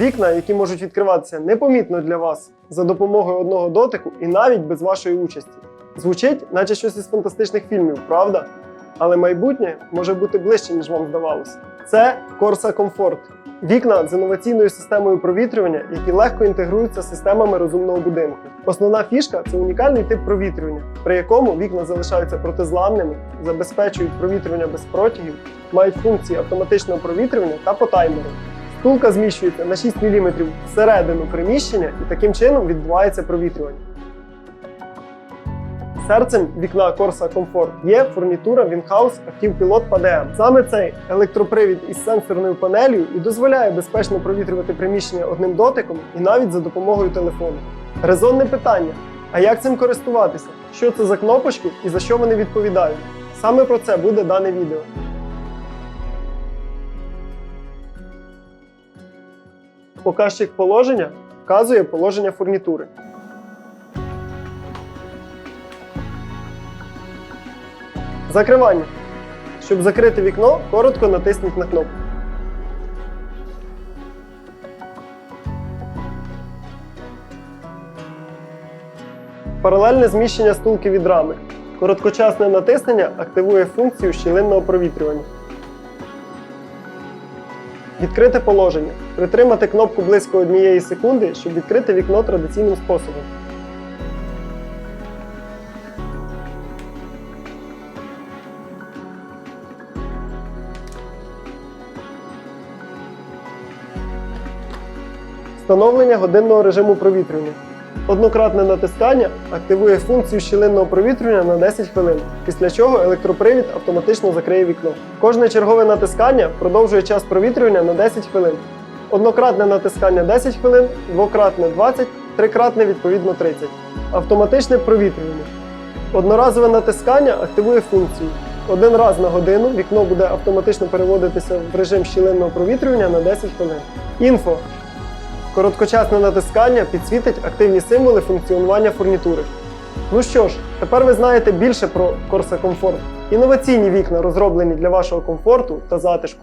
Вікна, які можуть відкриватися непомітно для вас за допомогою одного дотику і навіть без вашої участі. Звучить, наче щось із фантастичних фільмів, правда? Але майбутнє може бути ближче, ніж вам здавалося. Це Corsa Comfort. Вікна з інноваційною системою провітрювання, які легко інтегруються з системами розумного будинку. Основна фішка це унікальний тип провітрювання, при якому вікна залишаються протизламними, забезпечують провітрювання без протягів, мають функції автоматичного провітрювання та по таймеру. Стулка зміщується на 6 мм всередину приміщення і таким чином відбувається провітрювання. Серцем вікна Corsa Comfort є фурнітура Winhouse Pilot PDM. Саме цей електропривід із сенсорною панелью і дозволяє безпечно провітрювати приміщення одним дотиком і навіть за допомогою телефону. Резонне питання: а як цим користуватися? Що це за кнопочки і за що вони відповідають? Саме про це буде дане відео. Показчик положення вказує положення фурнітури. Закривання. Щоб закрити вікно, коротко натисніть на кнопку. Паралельне зміщення стулки від рами. Короткочасне натиснення активує функцію щілинного провітрювання. Відкрите положення. Притримати кнопку близько однієї секунди, щоб відкрити вікно традиційним способом. Встановлення годинного режиму провітрювання. Однократне натискання активує функцію щілинного провітрювання на 10 хвилин, після чого електропривід автоматично закриє вікно. Кожне чергове натискання продовжує час провітрювання на 10 хвилин. Однократне натискання 10 хвилин, двократне 20, трикратне відповідно 30. Автоматичне провітрювання. Одноразове натискання активує функцію. Один раз на годину вікно буде автоматично переводитися в режим щілинного провітрювання на 10 хвилин. Інфо. Короткочасне натискання підсвітить активні символи функціонування фурнітури. Ну що ж, тепер ви знаєте більше про Corsa Comfort. Інноваційні вікна розроблені для вашого комфорту та затишку.